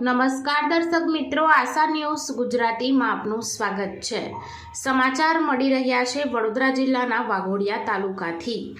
નમસ્કાર દર્શક મિત્રો, આશા ન્યૂઝ ગુજરાતીમાં આપનું સ્વાગત છે. સમાચાર મળી રહ્યા છે વડોદરા જિલ્લાના વાઘોડિયા તાલુકાથી.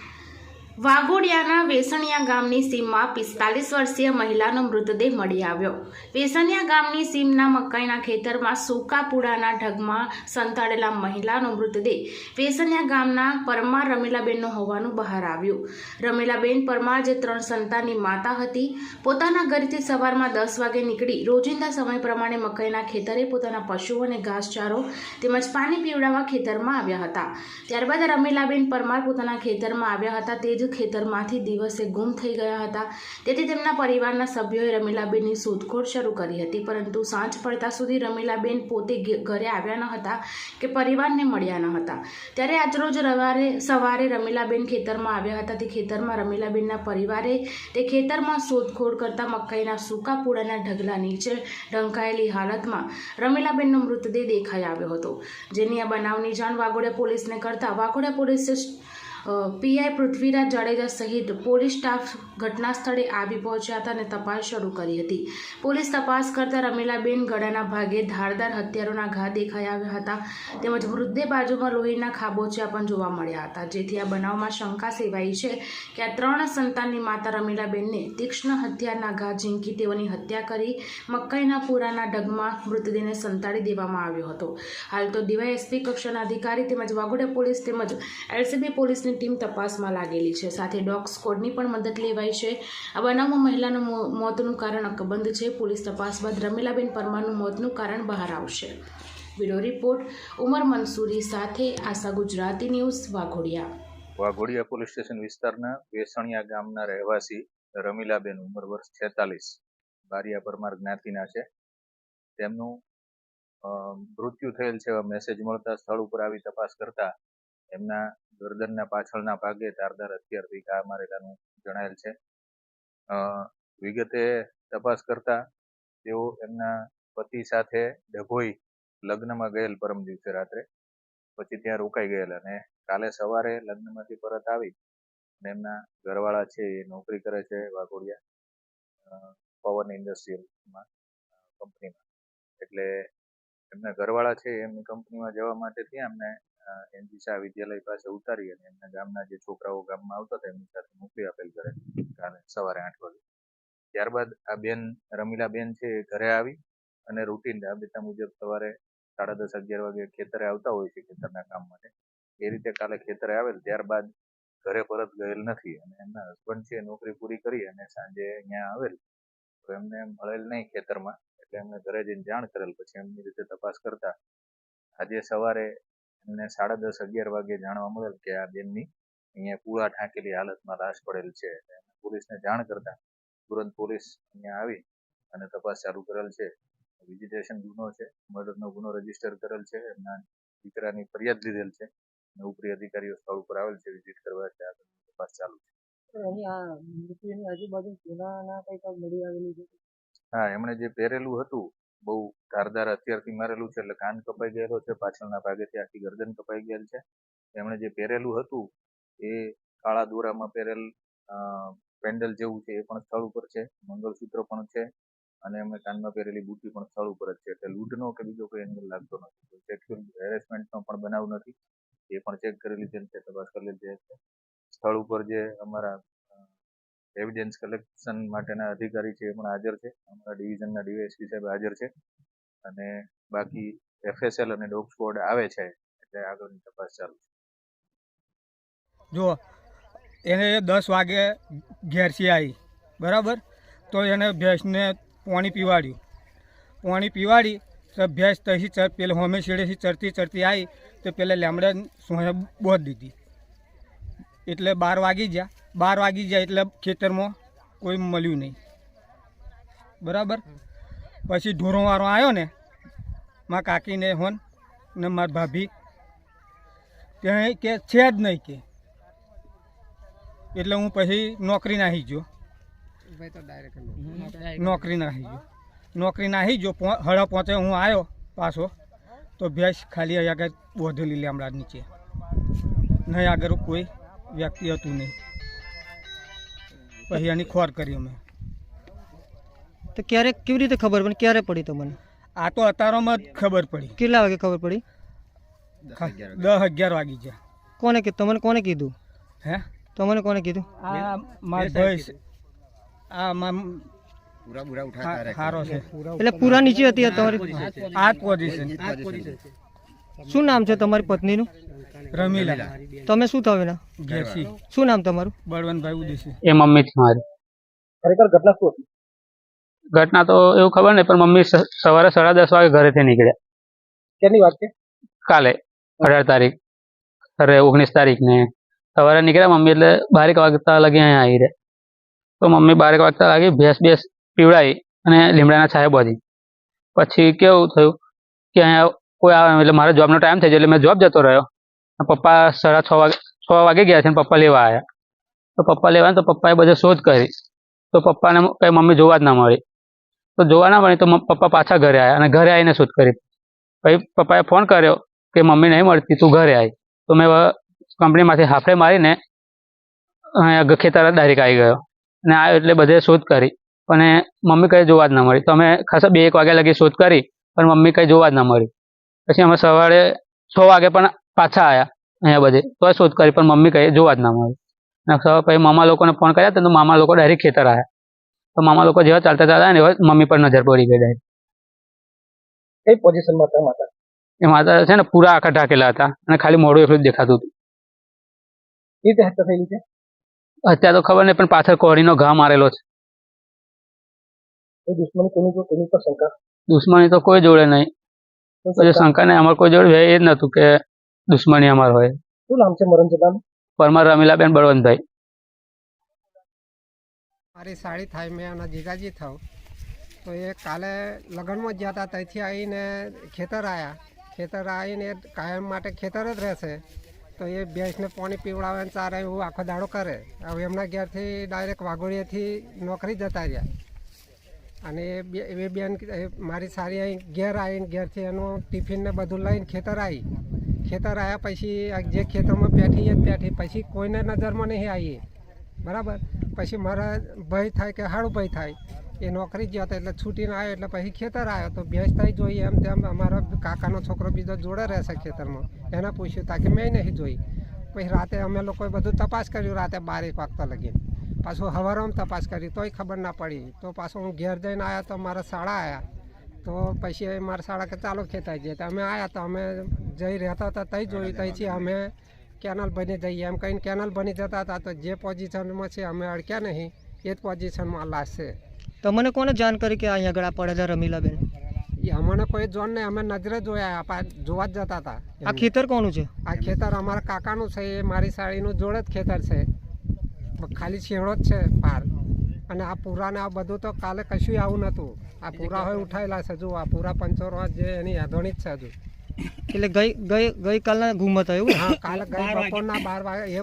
વાઘોડિયાના વેસણિયા ગામની સીમમાં પિસ્તાલીસ વર્ષીય મહિલાનો મૃતદેહ મળી આવ્યો. વેસણિયા ગામની સીમના મકાઈના ખેતરમાં સુકાપુડાના ઢગમાં સંતાડેલા મહિલાનો મૃતદેહ વેસણિયા ગામના પરમાર રમીલાબેનનો હોવાનું બહાર આવ્યું. રમીલાબેન પરમાર જે ત્રણ સંતાનની માતા હતી, પોતાના ઘરેથી સવારમાં દસ વાગે નીકળી રોજિંદા સમય પ્રમાણે મકાઈના ખેતરે પોતાના પશુઓને ઘાસચારો તેમજ પાણી પીવડાવવા ખેતરમાં આવ્યા હતા. ત્યારબાદ રમીલાબેન પરમાર પોતાના ખેતરમાં આવ્યા હતા. તે જ ખેતરમાંથી દિવસે ગુમ થઈ ગયા હતા. તેથી તેમના પરિવારના સભ્યોએ રમીલાબેનની શોધખોળ શરૂ કરી હતી. પરંતુ સાંજ પડતા સુધી રમીલાબેન પોતે ઘરે આવ્યા ન હતા કે પરિવારને મળ્યા ન હતા. ત્યારે આજરોજ રવિવારે સવારે રમીલાબેન ખેતરમાં આવ્યા હતા. તે ખેતરમાં રમીલાબેનના પરિવારે તે ખેતરમાં શોધખોળ કરતા મકાઈના સૂકા પૂળાના ઢગલા નીચે ઢંકાયેલી હાલતમાં રમીલાબેનનો મૃતદેહ દેખાઈ આવ્યો હતો. જેની આ બનાવની જાણ વાઘોડિયા પોલીસને કરતા વાઘોડિયા પોલીસે પીઆઈ પૃથ્વીરાજ જાડેજા સહિત પોલીસ સ્ટાફ ઘટના સ્થળે આવી પહોંચ્યા હતા અને તપાસ શરૂ કરી હતી. પોલીસ તપાસ કરતા રમીલાબેન ગળાના ભાગે ધારદાર હથિયારોના ઘા દેખાઈ આવ્યા હતા તેમજ વૃદ્ધે બાજુમાં લોહીના ખાબોચિયા પણ જોવા મળ્યા હતા. જેથી આ બનાવમાં શંકા સેવાઈ છે કે આ ત્રણ સંતાનની માતા રમીલાબેનને તીક્ષ્ણ હથિયારના ઘા ઝીંકી તેઓની હત્યા કરી મકાઈના પુરાના ડગમાં મૃતદેહને સંતાડી દેવામાં આવ્યો હતો. હાલ તો ડીવાયએસપી કક્ષાના અધિકારી તેમજ વાઘોડિયા પોલીસ તેમજ એલસીબી પોલીસની ટીમ તપાસમાં લાગેલી છે. સાથે ડોગ સ્કોડની પણ મદદ લેવાઈ છે. આ બનાવમાં મહિલાનું મોતનું કારણ અકબંધ છે. પોલીસ તપાસ બાદ રમીલાબેન પરમારનું મોતનું કારણ બહાર આવશે. બ્યુરો રિપોર્ટ, ઉમર મંસૂરી સાથે Asha Gujarati news, Waghodia. Waghodia police station વિસ્તારના વેસણિયા ગામના રહેવાસી રમીલાબેન ઉંમર વર્ષ છેતાલીસ બારિયા પરમાર જ્ઞાતિના છે. તેમનું મૃત્યુ થયેલ છે મેસેજ મળતા સ્થળ ઉપર આવી તપાસ કરતા એમના ગરદનના પાછળના ભાગે ધારદાર હથિયારથી ઘા મારેલાનું જણાયેલ છે. વિગતે તપાસ કરતા તેઓ એમના પતિ સાથે ડભોઈ લગ્નમાં ગયેલ પરમ દિવસે રાત્રે. પછી ત્યાં રોકાઈ ગયેલા અને કાલે સવારે લગ્નમાંથી પરત આવી અને એમના ઘરવાળા છે એ નોકરી કરે છે વાઘોડિયા પવન ઇન્ડસ્ટ્રીયલમાં, કંપનીમાં. એટલે એમના ઘરવાળા છે એમની કંપનીમાં જવા માટે ત્યાં એમને એનજી શાહ વિદ્યાલય પાસે ઉતારી અને એમના ગામના જે છોકરાઓ ગામમાં આવતા હતા, એમની સાથે મોકલી આપેલ ઘરે કાલે સવારે આઠ વાગે. ત્યારબાદ આ બેન રમીલા બેન છે એ ઘરે આવી અને રૂટીન રાબેતા મુજબ સવારે સાડા દસ, અગિયાર વાગે ખેતરે આવતા હોય છે, ખેતરના કામ માટે. એ રીતે કાલે ખેતરે આવેલ, ત્યારબાદ ઘરે પરત ગયેલ નથી અને એમના હસબન્ડ છે નોકરી પૂરી કરી અને સાંજે અહીંયા આવેલ. તો એમને મળેલ નહીં ખેતરમાં, એટલે એમને ઘરે જઈને જાણ કરેલ. પછી એમની રીતે તપાસ કરતા આજે સવારે એમને સાડા દસ અગિયાર વાગે જાણવા મળેલ કે આ બેનની અહીંયા પૂળા ઢાંકેલી હાલતમાં લાશ પડેલ છે. પોલીસને જાણ કરતા તુરંત પોલીસ અહીંયા આવી અને તપાસ ચાલુ કરેલ છે. વિજિટેશન ગુનો છે મર્ડરનો ગુનો રજિસ્ટર કરેલ છે એમના દીકરાની ફરિયાદ લીધેલ છે અને ઉપરી અધિકારીઓ સ્થળ ઉપર આવેલ છે વિઝિટ કરવા છે તપાસ ચાલુ છે. અહીંયા મૃત્યુની આજુબાજુ સોનાના કંઈક મળી આવેલી છે? હા એમણે જે પહેરેલું હતું બહુ ધારદાર હથિયારથી મારેલું છે, એટલે કાન કપાઈ ગયેલો છે, પાછળના ભાગેથી આખી ગરદન કપાઈ ગયેલ છે. એમણે જે પહેરેલું હતું, એ કાળા દોરામાં પહેરેલ પેન્ડલ જેવું છે, એ પણ સ્થળ ઉપર છે. મંગળસૂત્ર પણ છે અને એમણે કાનમાં પહેરેલી બુટી પણ સ્થળ ઉપર જ છે. એટલે લૂંટનો કે બીજો કોઈ એંગલ લાગતો નથી. સેક્સ્યુઅલ હેરેસમેન્ટનો પણ બનાવ નથી. એ પણ ચેક કરી લીધેલ છે તપાસ કરી લીધેલ છે. સ્થળ ઉપર જે અમારા એવિડન્સ કલેક્શન માટેના અધિકારી છે એ પણ હાજર છે. અમારા ડિવિઝનના ડીવાયએસપી સાહેબ હાજર છે. અને બાકી એફએસએલ અને ડોગ સ્કોડ આવે છે એટલે આગળની તપાસ ચાલુ છે. જો એને દસ વાગે ઘેરસી આવી બરાબર? તો એને ભેંસને પાણી પીવાડ્યું. પાણી પીવાડી, તો ભેંસ તહી ચર, પેલે હોમે છેડેથી ચરતી ચરતી આવી તો પેલે લેમડે સોહે બોધ દીધી. એટલે બાર વાગી ગયા. બાર વાગી જાય એટલે ખેતરમાં કોઈ મળ્યું નહીં. બરાબર? પછી ઢોરોવાળો આવ્યો ને મા કાકીને હોન ને મારા ભાભી. ત્યાં કે છે જ નહીં કે. એટલે હું પછી નોકરી નાહી ગયો. નોકરી. નાહી ગયો. નોકરી નાહી ગયો હળા પહોંચે હું આવ્યો પાછો તો ભેંસ ખાલી અહીં આગળ બોધેલી લેમડા નીચે. નહીં આગળ કોઈ વ્યક્તિ હતું નહીં. પછી એની ખોર કરી અમે. તો ક્યારે કેવી રીતે ખબર પડી? ક્યારે પડી તમને? આ તો અતારોમાં જ ખબર પડી. કેટલા વાગે ખબર પડી? દસ અગિયાર વાગી ગયા. કોને કીધું? તમને કોને કીધું? હે? તમને કોને કીધું? આ મારા ભાઈ છે. આ માર હા- હારો છે. એટલે પૂરા નીચે હતી તમારી આ જ પોઝિશન. શું નામ છે તમારી પત્નીનું? રમીલા. તમે શું થયું શું નામ તમારું? બળવંતભાઈ ઉદેશી એ મમ્મી છે મારી. ખરેખર ઘટના શું હતી? ઘટના તો એવું ખબર નહીં પણ મમ્મી સવારે સાડા દસ વાગે ઘરેથી નીકળ્યા. ક્યારની વાત છે? કાલે અઢાર તારીખ. અરે ઓગણીસ તારીખ ને સવારે નીકળ્યા મમ્મી એટલે બારેક વાગતા લગી અહીંયા આવી રહે તો મમ્મી બારેક વાગતા લાગી ભેંસ ભેંસ પીવડાવી અને લીમડાના છાયા બાંધી. પછી કેવું થયું કે અહીંયા કોઈ આવે, એટલે મારે જોબનો ટાઈમ થઈ ગયો, એટલે મેં જોબ જતો રહ્યો. પપ્પા સાડા છ વાગે છ વાગે ગયા છે અને પપ્પા લેવા આવ્યા તો પપ્પા લેવા આવ્યા તો પપ્પાએ બધે શોધ કરી. તો પપ્પાને કઈ મમ્મી જોવા જ ના મળી. તો જોવા ના મળી તો મ- પપ્પા પાછા ઘરે આવ્યા અને ઘરે આવીને શોધ કરી. પછી પપ્પાએ ફોન કર્યો કે મમ્મી નહીં મળતી, તું ઘરે આવી તો મેં વ- કંપનીમાંથી હાફડે મારીને અહીંયા ખેતર ડાયરેક્ટ આવી ગયો. અને આવ્યો એટલે બધે શોધ કરી. અને મમ્મી કંઈ જોવા જ ના મળી. તો અમે ખાસા બે એક વાગ્યા લગી શોધ કરી, પણ મમ્મી કંઈ જોવા જ ના મળી. પછી અમે સવારે છ વાગે પણ પાછા આવ્યા અહીંયા બધે. તો શોધ કરી પણ મમ્મી કંઈ જોવા જ ના મળી. અને સવારે પછી મામા લોકોને ફોન કર્યા તો મામા લોકો ડાયરેક્ટ ખેતર આવ્યા તો મામા લોકો જેવા ચાલતા ચાલતા ને એવા મમ્મી પર નજર પડી ગઈ ડાયરેક્ટ કઈ પોઝિશનમાં હતા માતા? એ માતા છે ને પૂરા આખા ઢાકેલા હતા અને ખાલી મોઢું એટલું જ દેખાતું હતું. એ રીતે હત્યા થયેલી છે? અત્યારે તો ખબર નહીં પણ પાછળ કોળીનો ઘા મારેલો છે. દુશ્મની કોની કોની પર શંકા? દુશ્મની તો કોઈ જોડે નહીં. પછી શંકા ને અમારે કોઈ જોડે એ જ નતું કે દુશ્મની અમાર હોય. શું નામ છે મરણ જતાનું પરમાર રમીલાબેન બળવંતભાઈ. મારી સાડી થાય મેં એના જીજાજી થાવ. તો એ કાલે લગ્નમાં ગયા હતા ત્યાંથી આવીને ખેતર આવ્યા ખેતર આવીને કાયમ માટે ખેતર જ રહેશે. તો એ ભેંસને પાણી પીવડાવે ને ચારે એવું આખો દાડો કરે. હવે એમના ઘેરથી ડાયરેક્ટ વાઘોડીએથી નોકરી જતા રહ્યા. અને એ બે બેન મારી સારી અહીં ઘેર આવીને ઘેરથી એનું ટિફિન ને બધું લઈને ખેતર આવી ખેતર આવ્યા પછી જે ખેતરમાં બેઠી એ બેઠી. પછી કોઈને નજરમાં નહીં આવી બરાબર? પછી મારા ભય થાય કે હાડું ભય થાય. એ નોકરી ગયો હતો એટલે છૂટીને આવ્યો એટલે પછી ખેતર આવ્યો તો બેસતા જોઈએ એમ તેમ અમારો કાકાનો છોકરો બીજો જોડે રહેશે ખેતરમાં. એને પૂછ્યું, તાકે મેં નહીં જોઈ? પછી રાતે અમે લોકોએ બધું તપાસ કર્યું, રાતે બારેક વાગતા લગીને. પાછું હવારમાં તપાસ કરી તોય ખબર ના પડી. તો પાછું હું ઘેર જઈને આવ્યા તો મારા શાળા આવ્યા તો પછી મારા શાળા કે ચાલો ખેતાઈ જઈએ તો અમે આવ્યા તો અમે જઈ રહેતા હતા તઈ જોયું ત્યાંથી અમે કેનલ બની જઈએ. એમ કહીને કેનલ બની જતા હતા તો જે પોઝિશનમાં છે અમે અડક્યા નહીં. એ જ પોઝિશનમાં લાશ છે. તમને કોને જાણ કરી કે અહીંયા આગળ પડેલા રમીલાબેન? એ અમને કોઈ જોન નહીં. અમે નજરે જોયા જોવા જ જતા હતા. આ ખેતર કોનું છે? આ ખેતર અમારા કાકાનું છે. એ મારી સાળીનું જોડે જ ખેતર છે. ખાલી છેડો જ છે પાર. અને આ પૂરાને આ બધું તો કાલે કશું આવું નહોતું. આ પૂરા હોય ઉઠાયેલા છે જો આ પૂરા પંચોરો જે એની અધોણી જ છે હજુ. એટલે ગઈ ગઈ ગઈકાલના ગુમ હતા એવું? હા કાલે ગઈ બપોરના બાર વાગે. એ